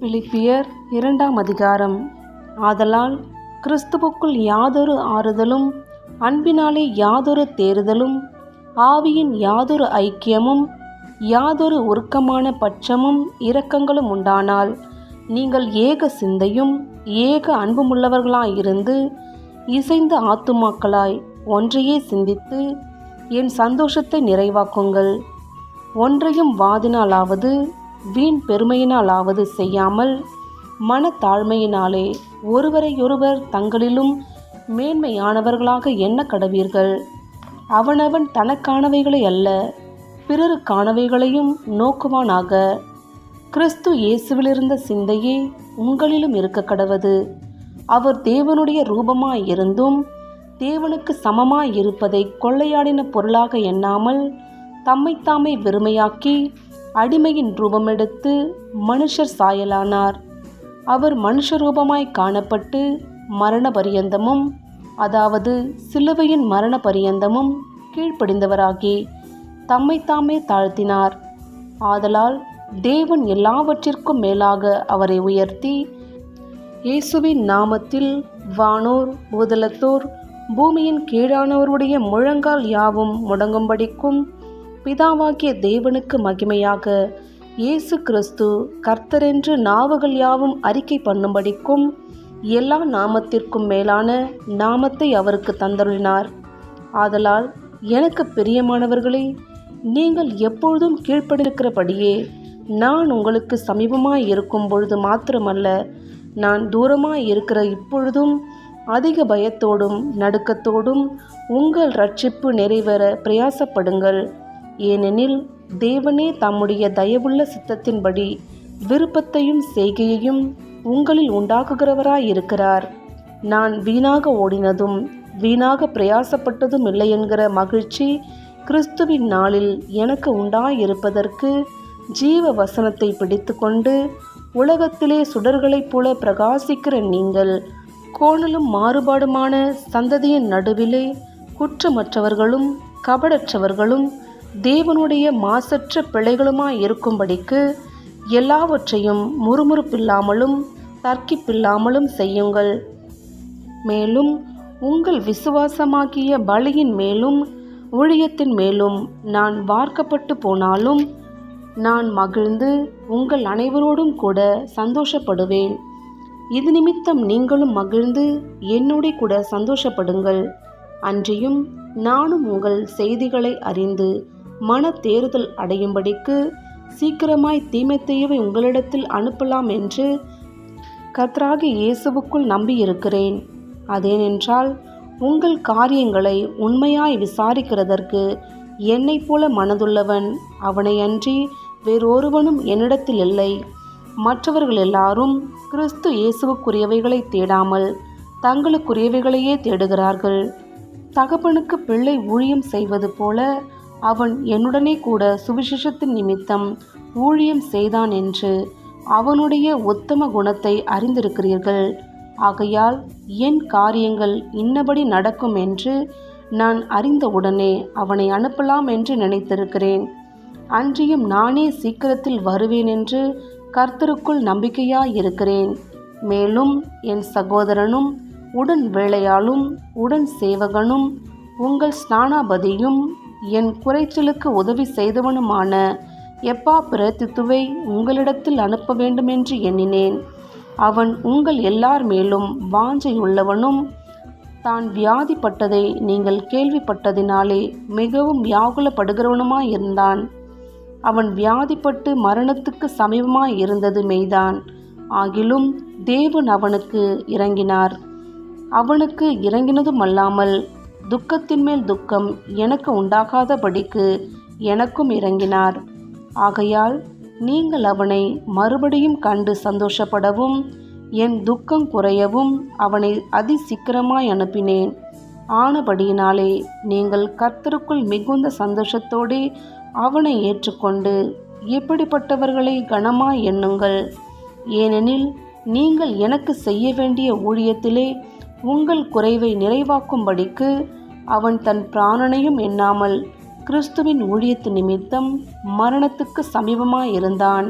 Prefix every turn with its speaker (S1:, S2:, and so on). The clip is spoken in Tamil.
S1: பிலிப்பியர் இரண்டாம் அதிகாரம். ஆதலால் கிறிஸ்துவுக்குள் யாதொரு ஆறுதலும் அன்பினாலே யாதொரு தேறுதலும் ஆவியின் யாதொரு ஐக்கியமும் யாதொரு உருக்கமான பட்சமும் இரக்கங்களும் உண்டானால் நீங்கள் ஏக சிந்தையும் ஏக அன்புமுள்ளவர்களாயிருந்து இசைந்த ஆத்துமாக்களாய் ஒன்றையே சிந்தித்து என் சந்தோஷத்தை நிறைவாக்குங்கள். ஒன்றையும் வாதினாலாவது வீண் பெருமையினாலாவது செய்யாமல் மனத்தாழ்மையினாலே ஒருவரையொருவர் தங்களிலும் மேன்மையானவர்களாக எண்ண கடவீர்கள். அவனவன் தனக்கானவைகளை அல்ல பிறருக்கானவைகளையும் நோக்குவானாக. கிறிஸ்து இயேசுவிலிருந்த சிந்தையே உங்களிலும் இருக்க கடவது. அவர் தேவனுடைய ரூபமாயிருந்தும் தேவனுக்கு சமமாயிருப்பதை கொள்ளையாடின பொருளாக எண்ணாமல் தம்மைத்தாமை வெறுமையாக்கி அடிமையின் ரூபமெடுத்து மனுஷர் சாயலானார். அவர் மனுஷ ரூபமாய் காணப்பட்டு மரண பரியந்தமும் அதாவது சிலுவையின் மரண பரியந்தமும் கீழ்ப்படிந்தவராகி தம்மைத்தாமே தாழ்த்தினார். ஆதலால் தேவன் எல்லாவற்றிற்கும் மேலாக அவரை உயர்த்தி இயேசுவின் நாமத்தில் வானோர் பூதலத்தோர் பூமியின் கீழானவருடைய முழங்கால் யாவும் முடங்கும்படிக்கும் பிதாவாகிய தேவனுக்கு மகிமையாக. இயேசு கிறிஸ்து கர்த்தரென்று நாவுகள் யாவும் அறிக்கை பண்ணும்படிக்கும் எல்லா நாமத்திற்கும் மேலான நாமத்தை அவருக்கு தந்தருளினார். ஆதலால் எனக்கு பிரியமானவர்களே நீங்கள் எப்பொழுதும் கீழ்ப்படிருக்கிறபடியே நான் உங்களுக்கு சமீபமாக இருக்கும் பொழுது மாத்திரமல்ல நான் தூரமாக இருக்கிற இப்பொழுதும் அதிக பயத்தோடும் நடுக்கத்தோடும் உங்கள் ரட்சிப்பு நிறைவேற பிரயாசப்படுங்கள். ஏனெனில் தேவனே தம்முடைய தயவுள்ள சித்தத்தின்படி விருப்பத்தையும் செய்கையையும் உங்களில் உண்டாக்குகிறவராயிருக்கிறார். நான் வீணாக ஓடினதும் வீணாக பிரயாசப்பட்டதும் இல்லை என்கிற மகிழ்ச்சி கிறிஸ்துவின் நாளில் எனக்கு உண்டாயிருப்பதற்கு ஜீவ வசனத்தை பிடித்துக்கொண்டு உலகத்திலே சுடர்களைப் போல பிரகாசிக்கிற நீங்கள் கோணலும் மாறுபாடுமான சந்ததியின் நடுவிலே குற்றமற்றவர்களும் கபடற்றவர்களும் தேவனுடைய மாசற்ற பிள்ளைகளுமாய் இருக்கும்படிக்கு எல்லாவற்றையும் முறுமுறுப்பில்லாமலும் தர்க்கிப்பில்லாமலும் செய்யுங்கள். மேலும் உங்கள் விசுவாசமாகிய பலியின் மேலும் ஊழியத்தின் மேலும் நான் வார்க்கப்பட்டு போனாலும் நான் மகிழ்ந்து உங்கள் அனைவரோடும் கூட சந்தோஷப்படுவேன். இது நிமித்தம் நீங்களும் மகிழ்ந்து என்னோட கூட சந்தோஷப்படுங்கள். அன்றியும் நானும் உங்கள் செய்திகளை அறிந்து மன தேறுதல் அடையும்படிக்கு சீக்கிரமாய் தீமைத்தையவை உங்களிடத்தில் அனுப்பலாம் என்று கத்ராகி இயேசுவுக்குள் நம்பியிருக்கிறேன். அதேனென்றால் உங்கள் காரியங்களை உண்மையாய் விசாரிக்கிறதற்கு என்னைப் போல மனதுள்ளவன் அவனை அன்றி வேறொருவனும் என்னிடத்தில் இல்லை. மற்றவர்கள் எல்லாரும் கிறிஸ்து இயேசுவுக்குரியவைகளை தேடாமல் தங்களுக்குரியவைகளையே தேடுகிறார்கள். தகப்பனுக்கு பிள்ளை ஊழியம் செய்வது போல அவன் என்னுடனே கூட சுவிசேஷத்தின் நிமித்தம் ஊழியம் செய்தான் என்று அவனுடைய உத்தம குணத்தை அறிந்திருக்கிறீர்கள். ஆகையால் என் காரியங்கள் இன்னபடி நடக்கும் என்று நான் அறிந்தவுடனே அவனை அனுப்பலாம் என்று நினைத்திருக்கிறேன். அன்றியும் நானே சீக்கிரத்தில் வருவேன் என்று கர்த்தருக்குள் நம்பிக்கையாயிருக்கிறேன். மேலும் என் சகோதரனும் உடன் வேலையாளும் உடன் சேவகனும் உங்கள் ஸ்நானாபதியும் என் குறைச்சலுக்கு உதவி செய்தவனுமான எப்பா பிரதித்துவை உங்களிடத்தில் அனுப்ப வேண்டுமென்று எண்ணினேன். அவன் உங்கள் எல்லார் மேலும் வாஞ்சையுள்ளவனும் தான் வியாதிப்பட்டதை நீங்கள் கேள்விப்பட்டதினாலே மிகவும் வியாகுலப்படுகிறவனுமாயிருந்தான் அவன் வியாதிப்பட்டு மரணத்துக்கு சமீபமாய் இருந்தது மெய்தான். ஆகிலும் தேவன் அவனுக்கு இறங்கினார். அவனுக்கு இறங்கினதும் அல்லாமல் துக்கத்தின் மேல் துக்கம் எனக்கு உண்டாகாதபடிக்கு எனக்கும் இறங்கினார். ஆகையால் நீங்கள் அவனை மறுபடியும் கண்டு சந்தோஷப்படவும் என் துக்கம் குறையவும் அவனை அதி சீக்கிரமாய் அனுப்பினேன். ஆனபடியினாலே நீங்கள் கர்த்தருக்குள் மிகுந்த சந்தோஷத்தோடே அவனை ஏற்றுக்கொண்டு எப்படிப்பட்டவர்களை கனமாய் எண்ணுங்கள். ஏனெனில் நீங்கள் எனக்கு செய்ய வேண்டிய ஊழியத்திலே உங்கள் குறைவை நிறைவாக்கும்படிக்கு அவன் தன் பிராணனையும் எண்ணாமல் கிறிஸ்துவின் ஊழியத்து நிமித்தம் மரணத்துக்கு சமீபமாயிருந்தான்.